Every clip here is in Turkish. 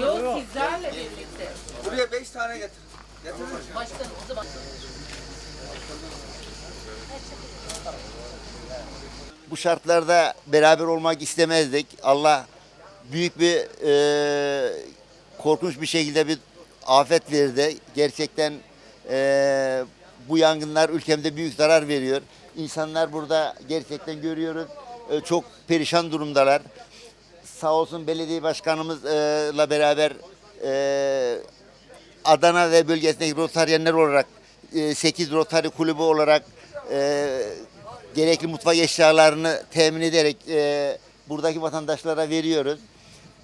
Yok sizlerle birlikte. Buraya beş tane getir. Getirir. Başkanım o zaman. bu şartlarda beraber olmak istemezdik. Allah büyük bir e, korkunç bir şekilde bir afet verdi. Gerçekten e, bu yangınlar ülkemde büyük zarar veriyor. İnsanlar burada gerçekten görüyoruz e, çok perişan durumdalar. Sağ olsun belediye başkanımızla beraber e, Adana ve bölgesindeki Rotaryenler olarak 8 Rotary kulübü olarak e, gerekli mutfak eşyalarını temin ederek e, buradaki vatandaşlara veriyoruz.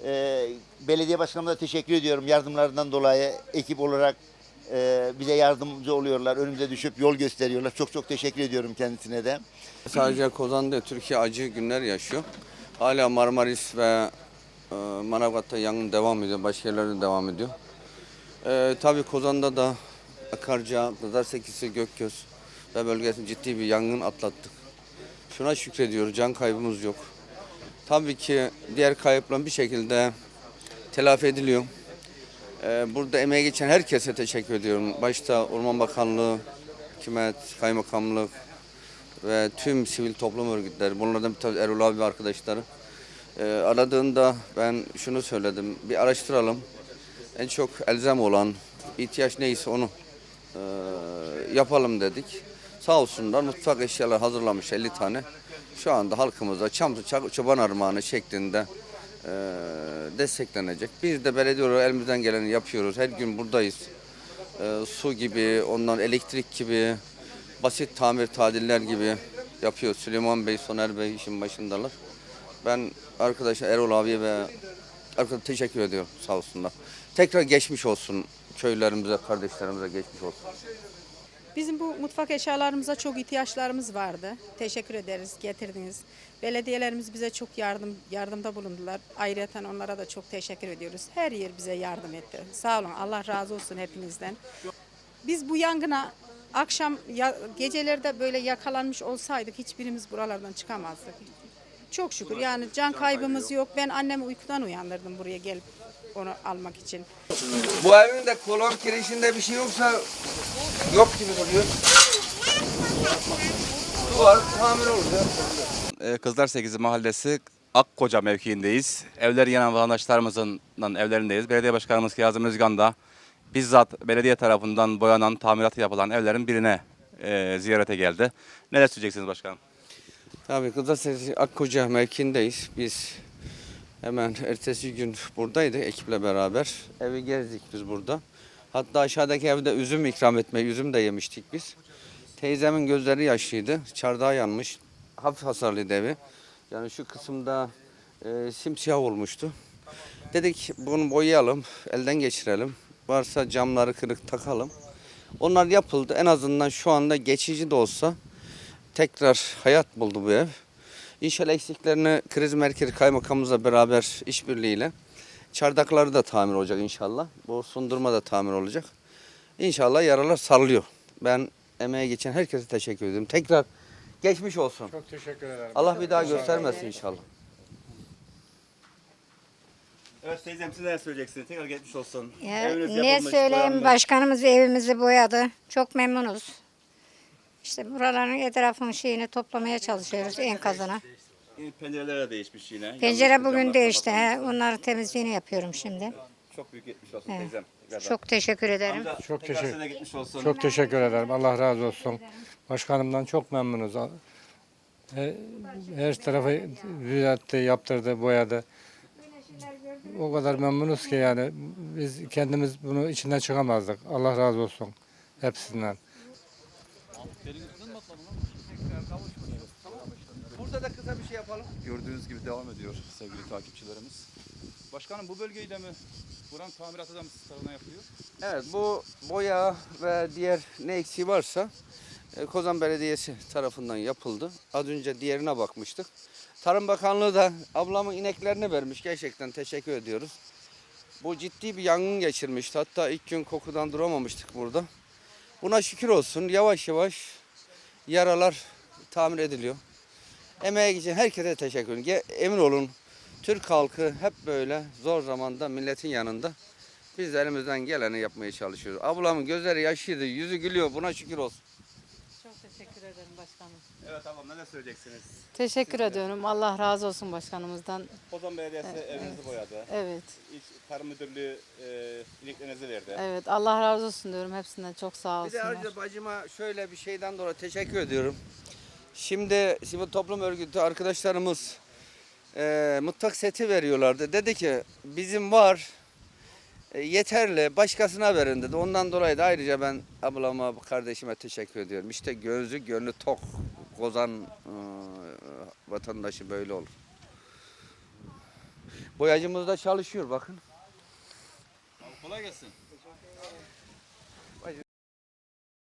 E, belediye başkanımıza teşekkür ediyorum yardımlarından dolayı ekip olarak e, bize yardımcı oluyorlar. Önümüze düşüp yol gösteriyorlar. Çok çok teşekkür ediyorum kendisine de. Sadece Kozan değil, Türkiye acı günler yaşıyor. Hala Marmaris ve e, Manavgat'ta yangın devam ediyor, başka yerlerde devam ediyor. E, tabii Kozan'da da Akarca, Pazar Sekisi, Gökgöz ve bölgesinde ciddi bir yangın atlattık. Şuna şükrediyoruz, can kaybımız yok. Tabii ki diğer kayıplar bir şekilde telafi ediliyor. E, burada emeği geçen herkese teşekkür ediyorum. Başta Orman Bakanlığı, hükümet, kaymakamlık, ve tüm sivil toplum örgütleri, bunlardan bir tabii Erol abi arkadaşları. Ee, aradığında ben şunu söyledim, bir araştıralım. En çok elzem olan, ihtiyaç neyse onu e, yapalım dedik. Sağ olsunlar mutfak eşyaları hazırlamış 50 tane. Şu anda halkımıza Çak- Çoban Armağanı şeklinde e, desteklenecek. Biz de belediye olarak elimizden geleni yapıyoruz. Her gün buradayız. E, su gibi, ondan elektrik gibi, basit tamir tadiller gibi yapıyor. Süleyman Bey, Soner Bey işin başındalar. Ben arkadaşa Erol abiye ve arkadaşa teşekkür ediyorum sağ olsunlar. Tekrar geçmiş olsun köylerimize, kardeşlerimize geçmiş olsun. Bizim bu mutfak eşyalarımıza çok ihtiyaçlarımız vardı. Teşekkür ederiz, getirdiniz. Belediyelerimiz bize çok yardım yardımda bulundular. Ayrıca onlara da çok teşekkür ediyoruz. Her yer bize yardım etti. Sağ olun, Allah razı olsun hepinizden. Biz bu yangına akşam ya, gecelerde böyle yakalanmış olsaydık hiçbirimiz buralardan çıkamazdık. Çok şükür yani can kaybımız yok. Ben annemi uykudan uyandırdım buraya gelip onu almak için. Bu evin de kolon kirişinde bir şey yoksa yok gibi duruyor. Duvar tamir olacak. Ee, Kızlar 8 Mahallesi Akkoca mevkiindeyiz. Evleri yanan vatandaşlarımızın evlerindeyiz. Belediye Başkanımız Kazım Özgan da bizzat belediye tarafından boyanan, tamiratı yapılan evlerin birine e, ziyarete geldi. Neler söyleyeceksiniz başkanım? Tabii Kızılsesi Akkoca mevkiindeyiz. Biz hemen ertesi gün buradaydık ekiple beraber. Evi gezdik biz burada. Hatta aşağıdaki evde üzüm ikram etmeyi, üzüm de yemiştik biz. Teyzemin gözleri yaşlıydı. Çardağı yanmış. Hafif hasarlıydı evi. Yani şu kısımda e, simsiyah olmuştu. Dedik bunu boyayalım, elden geçirelim. Varsa camları kırık takalım. Onlar yapıldı. En azından şu anda geçici de olsa tekrar hayat buldu bu ev. İnşallah eksiklerini kriz merkezi kaymakamımızla beraber işbirliğiyle çardakları da tamir olacak inşallah. Bu sundurma da tamir olacak. İnşallah yaralar sarılıyor. Ben emeğe geçen herkese teşekkür ederim. Tekrar geçmiş olsun. Çok teşekkür ederim. Allah bir daha göstermesin inşallah. Evet teyzem siz neler söyleyeceksiniz? Tekrar geçmiş olsun. Ya, Eviniz ne yapılmış, söyleyeyim boyanmış. başkanımız evimizi boyadı. Çok memnunuz. İşte buraların etrafının şeyini toplamaya çalışıyoruz enkazına. Yine Pencereler de değişmiş yine. Pencere Yanlış bugün camlar değişti. kapatılmış. He. Onların temizliğini yapıyorum şimdi. Çok büyük geçmiş olsun Evet. teyzem. Tekrardan. Çok teşekkür ederim. Amca, Çok tekrar teşekkür- size de geçmiş olsun. Çok teşekkür ederim. Allah razı olsun. Başkanımdan çok memnunuz. Her, her tarafı düzeltti, yaptırdı, boyadı. O kadar memnunuz ki yani biz kendimiz bunu içinden çıkamazdık. Allah razı olsun hepsinden. Burada da kısa bir şey yapalım. Gördüğünüz gibi devam ediyor sevgili takipçilerimiz. Başkanım bu bölgeyi de mi buranın tamiratı da mı siz tarafından yapılıyor? Evet bu boya ve diğer ne eksiği varsa e, Kozan Belediyesi tarafından yapıldı. Az önce diğerine bakmıştık. Tarım Bakanlığı da ablamın ineklerini vermiş. Gerçekten teşekkür ediyoruz. Bu ciddi bir yangın geçirmişti. Hatta ilk gün kokudan duramamıştık burada. Buna şükür olsun. Yavaş yavaş yaralar tamir ediliyor. Emeğe geçen herkese teşekkür ederim. Emin olun Türk halkı hep böyle zor zamanda milletin yanında. Biz de elimizden geleni yapmaya çalışıyoruz. Ablamın gözleri yaşlıydı, yüzü gülüyor. Buna şükür olsun. Çok teşekkür ederim başkanım. Evet ablam neler söyleyeceksiniz? Teşekkür ediyorum. Allah razı olsun başkanımızdan. Kozan Belediyesi evinizi boyadı. Evet. İlk Tarım Müdürlüğü e, iliklerinizi verdi. Evet. Allah razı olsun diyorum hepsinden. Çok sağ Bir de olsunlar. ayrıca bacıma şöyle bir şeyden dolayı teşekkür ediyorum. Şimdi sivil toplum örgütü arkadaşlarımız e, mutfak seti veriyorlardı. Dedi ki bizim var yeterli başkasına verin dedi. Ondan dolayı da ayrıca ben ablama kardeşime teşekkür ediyorum. İşte gözü gönlü tok kozan e, vatandaşı böyle olur. Boyacımız da çalışıyor bakın. Kolay gelsin.